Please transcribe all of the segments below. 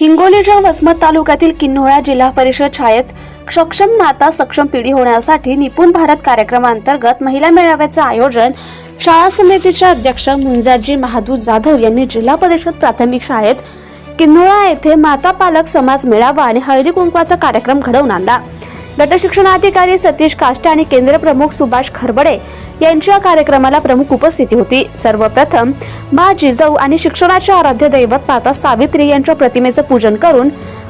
हिंगोलीच्या वसमत तालुक्यातील किन्होळा जिल्हा परिषद शाळेत सक्षम माता सक्षम पिढी होण्यासाठी निपुण भारत कार्यक्रमांतर्गत महिला मेळाव्याचे आयोजन शाळा समितीचे अध्यक्ष मुंजाजी महादू जाधव यांनी जिल्हा परिषद प्राथमिक शाळेत किन्होळा येथे माता पालक समाज मेळावा आणि हळदी कुंकवाचा कार्यक्रम घडवून आणला. गटशिक्षणाधिकारी सतीश काष्टे आणि केंद्र प्रमुख सुभाष खरबडे यांच्या कार्यक्रमाला प्रमुख उपस्थिती होती. सर्वप्रथम मा जिजाऊ आणि शिक्षणाचे आराध्य दैवत माता सावित्री यांच्या प्रतिमेचं पूजन करून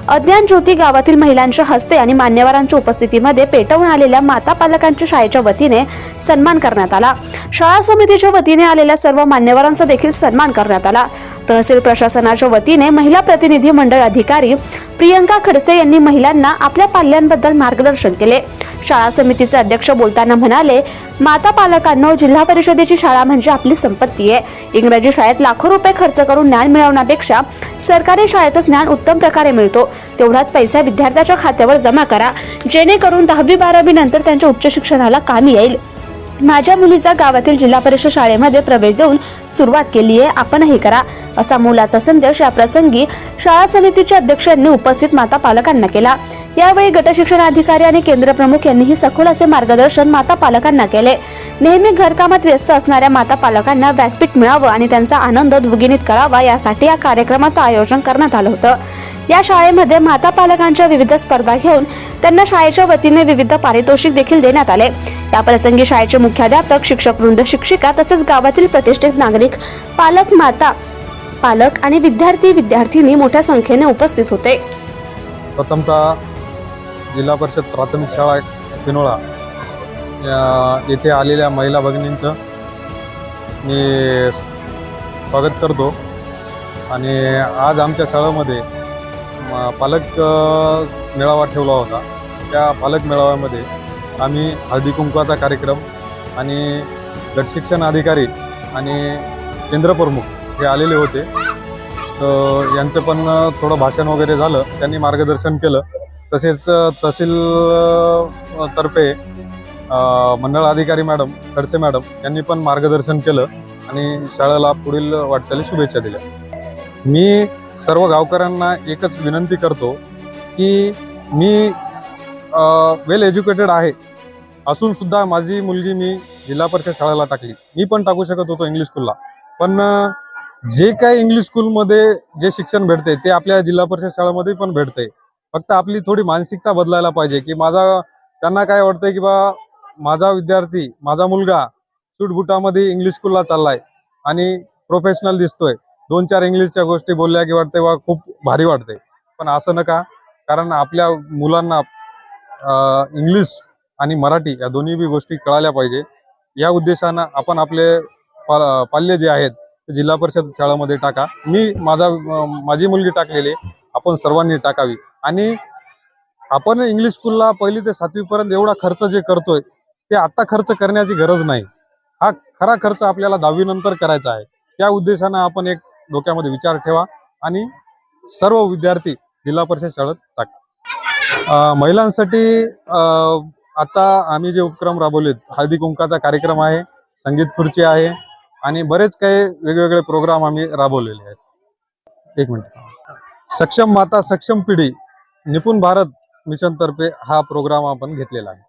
अज्ञान ज्योती गावातील महिलांच्या हस्ते आणि मान्यवरांच्या उपस्थितीमध्ये पेटवून आलेल्या माता पालकांच्या शाळेच्या वतीने सन्मान करण्यात आला. शाळा समितीच्या वतीने आलेल्या सर्व मान्यवरांचा देखील सन्मान करण्यात आला. तहसील प्रशासनाच्या वतीने महिला प्रतिनिधी मंडळ अधिकारी प्रियंका खडसे यांनी महिलांना आपल्या पाल्यांबद्दल मार्गदर्शन केले. शाळा समितीचे अध्यक्ष बोलताना म्हणाले माता पालकांना जिल्हा परिषदेची शाळा म्हणजे आपली संपत्ती आहे. इंग्रजी शाळेत लाखो रुपये खर्च करून ज्ञान मिळवण्यापेक्षा सरकारी शाळेतच ज्ञान उत्तम प्रकारे मिळतो. तेवढाच पैसा विद्यार्थ्याच्या खात्यावर जमा करा. जेणेकरून दहावी बारावी नंतर त्यांच्या उच्च शिक्षणाला कामी येईल. माझ्या मुलीचा गावातील जिल्हा परिषद शाळेमध्ये प्रवेश देऊन सुरुवात केली आहे. आपणही करा असा मुलाचा संदेश या प्रसंगी शाळा समितीच्या अध्यक्षांनी उपस्थित माता पालकांना केला. यावेळी गटशिक्षणाधिकारी आणि केंद्र प्रमुख यांनीही सखोल असे मार्गदर्शन माता पालकांना केले. नेहमी घरकामात व्यस्त असणाऱ्या माता पालकांना व्यासपीठ मिळावं आणि त्यांचा आनंद द्विगुणित करावा यासाठी या कार्यक्रमाचं आयोजन करण्यात आलं होतं. या शाळेमध्ये माता पालकांच्या विविध स्पर्धा घेऊन त्यांना शाळेच्या वतीने विविध पारितोषिक देखील देण्यात आले. या प्रसंगी शाळेचे मुख्याध्यापक शिक्षक वृंद शिक्षिका तसेच गावातील प्रतिष्ठित नागरिक पालक माता पालक आणि विद्यार्थी विद्यार्थिनी मोठ्या संख्येने उपस्थित होते. प्रथमतः जिल्हा परिषद प्राथमिक शाळा किनोळा येथे आलेल्या महिला भगिनींचं मी स्वागत करतो. आणि आज आमच्या शाळेमध्ये पालक मेळावा ठेवला होता. त्या पालक मेळाव्यामध्ये आम्ही हळदी कुंकवाचा कार्यक्रम आणि गटशिक्षण अधिकारी आणि केंद्रप्रमुख हे आलेले होते. तर यांचं पण थोडं भाषण वगैरे झालं. त्यांनी मार्गदर्शन केलं. तसेच तहसील तर्फे मंडळ अधिकारी मॅडम खडसे मॅडम यांनी पण मार्गदर्शन केलं आणि शाळेला पुढील वाटचाली शुभेच्छा दिल्या. मी सर्व गावकऱ्यांना एकच विनंती करतो की मी वेल एज्युकेटेड आहे. असून सुद्धा माझी मुलगी मी जिल्हा परिषद शाळेला टाकली. मी पण टाकू शकत होतो इंग्लिश स्कूलला पण जे काही इंग्लिश स्कूलमध्ये जे शिक्षण भेटते ते आपल्या जिल्हा परिषद शाळेमध्ये पण भेटते फक्त आपली थोडी मानसिकता बदलायला पाहिजे की माझा त्यांना काय वाटतंय की बा माझा विद्यार्थी माझा मुलगा सुटबुटामध्ये इंग्लिश स्कूलला चाललाय आणि प्रोफेशनल दिसतोय. दोन चार इंग्लिशच्या गोष्टी बोलल्या की वाटते बा खूप भारी वाटते पण असं नका कारण आपल्या मुलांना इंग्लिश आणि मराठी या दोन्ही बी गोष्टी कळाल्या पाहिजे. या उद्देशानं आपण आपले पाल्य जे आहेत ते जिल्हा परिषद शाळेमध्ये टाका. मी माझा माझी मुलगी टाकलेली आपण सर्वांनी टाकावी. आणि आपण इंग्लिश स्कूलला पहिली ते सातवीपर्यंत एवढा खर्च जे करतोय ते आता खर्च करण्याची गरज नाही. हा खरा खर्च आपल्याला दहावीनंतर करायचा आहे. त्या उद्देशानं आपण एक डोक्यामध्ये विचार ठेवा आणि सर्व विद्यार्थी जिल्हा परिषद शाळेत टाका. महिलांसाठी आता आम्ही जे उपक्रम राबवलेत हळदी कुंकाचा कार्यक्रम आहे संगीत खुर्ची आहे आणि बरेच काही वेगवेगळे प्रोग्राम आम्ही राबवलेले आहेत. एक मिनिट. सक्षम माता सक्षम पिढी निपुण भारत मिशन तर्फे हा प्रोग्राम आपण घेतलेला आहे.